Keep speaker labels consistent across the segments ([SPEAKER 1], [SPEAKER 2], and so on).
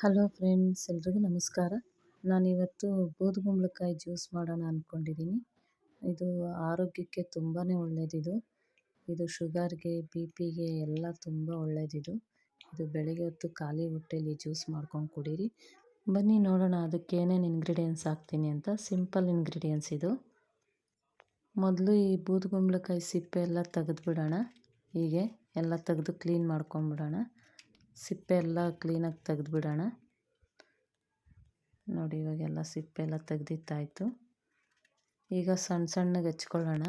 [SPEAKER 1] Hello friends, ಎಲ್ರಿಗೂ ನಮಸ್ಕಾರ. ನಾನಿವತ್ತು ಬೂದುಗುಂಬಳಕಾಯಿ ಜ್ಯೂಸ್ ಮಾಡೋಣ ಅಂದ್ಕೊಂಡಿದ್ದೀನಿ ಇದು ಆರೋಗ್ಯಕ್ಕೆ ತುಂಬಾ ಒಳ್ಳೆಯದಿದು ಇದು ಶುಗರ್ಗೆ ಬಿ ಪಿಗೆ ಎಲ್ಲ ತುಂಬ ಒಳ್ಳೆಯದಿದು ಇದು ಬೆಳಗ್ಗೆ ಹೊತ್ತು ಖಾಲಿ ಹೊಟ್ಟೆಲಿ ಜ್ಯೂಸ್ ಮಾಡ್ಕೊಂಡು ಕುಡೀರಿ. ಬನ್ನಿ ನೋಡೋಣ ಅದಕ್ಕೆ ಏನೇನು ಇಂಗ್ರೀಡಿಯೆಂಟ್ಸ್ ಹಾಕ್ತೀನಿ ಅಂತ. ಸಿಂಪಲ್ ಇಂಗ್ರೀಡಿಯೆಂಟ್ಸ್ ಇದು. ಮೊದಲು ಈ ಬೂದುಗುಂಬಳಕಾಯಿ ಸಿಪ್ಪೆ ಎಲ್ಲ ತೆಗೆದುಬಿಡೋಣ. ಹೀಗೆ ಎಲ್ಲ ತೆಗೆದು ಕ್ಲೀನ್ ಮಾಡ್ಕೊಂಬಿಡೋಣ ಸಿಪ್ಪೆ ಎಲ್ಲ ಕ್ಲೀನಾಗಿ ತೆಗೆದುಬಿಡೋಣ. ನೋಡಿ, ಇವಾಗೆಲ್ಲ ಸಿಪ್ಪೆ ಎಲ್ಲ ತೆಗೆದಿತ್ತಾಯಿತು ಈಗ ಸಣ್ಣ ಸಣ್ಣಗೆ ಹಚ್ಕೊಳ್ಳೋಣ.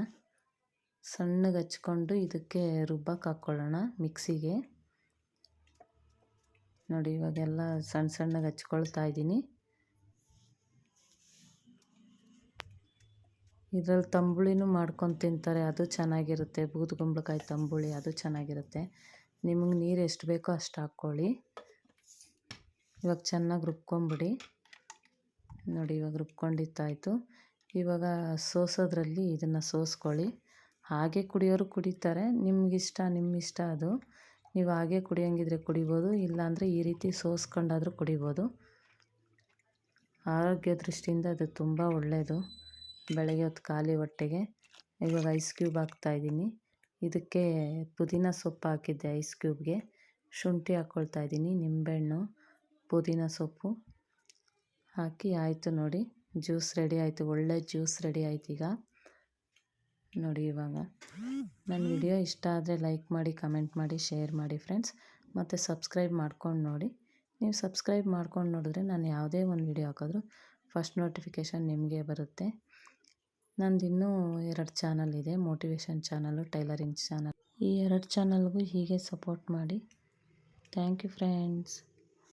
[SPEAKER 1] ಸಣ್ಣಗೆ ಹಚ್ಕೊಂಡು ಇದಕ್ಕೆ ರುಬ್ಬಕ್ಕೆ ಹಾಕ್ಕೊಳ್ಳೋಣ ಮಿಕ್ಸಿಗೆ. ನೋಡಿ, ಇವಾಗೆಲ್ಲ ಸಣ್ಣ ಸಣ್ಣಗೆ ಹಚ್ಕೊಳ್ತಾ ಇದ್ದೀನಿ. ಇದರಲ್ಲಿ ತಂಬುಳಿನೂ ಮಾಡ್ಕೊಂಡು ತಿಂತಾರೆ, ಅದು ಚೆನ್ನಾಗಿರುತ್ತೆ. ಬೂದುಗುಂಬಳಕಾಯಿ ತಂಬುಳಿ, ಅದು ಚೆನ್ನಾಗಿರುತ್ತೆ. ನಿಮಗೆ ನೀರು ಎಷ್ಟು ಬೇಕೋ ಅಷ್ಟು ಹಾಕ್ಕೊಳ್ಳಿ. ಇವಾಗ ಚೆನ್ನಾಗಿ ರುಬ್ಕೊಂಬಿಡಿ. ನೋಡಿ ಇವಾಗ ರುಬ್ಕೊಂಡಿತ್ತಾಯಿತು ಇವಾಗ ಸೋಸೋದ್ರಲ್ಲಿ ಇದನ್ನು ಸೋಸ್ಕೊಳ್ಳಿ. ಹಾಗೆ ಕುಡಿಯೋರು ಕುಡಿತಾರೆ. ನಿಮಗಿಷ್ಟ ನಿಮ್ಮ ಇಷ್ಟ ಅದು. ನೀವು ಹಾಗೆ ಕುಡಿಯೋಂಗಿದ್ರೆ ಕುಡಿಬೋದು, ಇಲ್ಲಾಂದರೆ ಈ ರೀತಿ ಸೋಸ್ಕೊಂಡಾದರೂ ಕುಡಿಬೋದು. ಆರೋಗ್ಯ ದೃಷ್ಟಿಯಿಂದ ಅದು ತುಂಬ ಒಳ್ಳೆಯದು ಬೆಳಗ್ಗೆ ಹೊತ್ತು ಖಾಲಿ ಹೊಟ್ಟೆಗೆ. ಇವಾಗ ಐಸ್ ಕ್ಯೂಬ್ ಹಾಕ್ತಾಯಿದ್ದೀನಿ ಇದಕ್ಕೆ ಪುದೀನ ಸೊಪ್ಪು ಹಾಕಿದ್ದೆ ಐಸ್ ಕ್ಯೂಬ್ಗೆ ಶುಂಠಿ ಹಾಕ್ಕೊಳ್ತಾ ಇದ್ದೀನಿ, ನಿಂಬೆಹಣ್ಣು, ಪುದೀನ ಸೊಪ್ಪು ಹಾಕಿ ಆಯಿತು ನೋಡಿ. ಜ್ಯೂಸ್ ರೆಡಿ ಆಯಿತು, ಒಳ್ಳೆ ಜ್ಯೂಸ್ ರೆಡಿ ಆಯ್ತು ಈಗ. ನೋಡಿ ಇವಾಗ. ನನ್ನ ವಿಡಿಯೋ ಇಷ್ಟ ಆದರೆ ಲೈಕ್ ಮಾಡಿ ಕಮೆಂಟ್ ಮಾಡಿ ಶೇರ್ ಮಾಡಿ ಫ್ರೆಂಡ್ಸ್ ಮತ್ತು ಸಬ್ಸ್ಕ್ರೈಬ್ ಮಾಡ್ಕೊಂಡು ನೋಡಿ. ನೀವು ಸಬ್ಸ್ಕ್ರೈಬ್ ಮಾಡ್ಕೊಂಡು ನೋಡಿದ್ರೆ ನಾನು ಯಾವುದೇ ಒಂದು ವಿಡಿಯೋ ಹಾಕಿದ್ರು ಫಸ್ಟ್ ನೋಟಿಫಿಕೇಷನ್ ನಿಮಗೆ ಬರುತ್ತೆ. ನಂದು ಇನ್ನೂ ಎರಡು ಚಾನಲ್ ಇದೆ ಮೋಟಿವೇಶನ್ ಚಾನಲು ಟೈಲರಿಂಗ್ ಚಾನಲ್. ಈ ಎರಡು ಚಾನಲ್ಗೂ ಹೀಗೆ ಸಪೋರ್ಟ್ ಮಾಡಿ. Thank you friends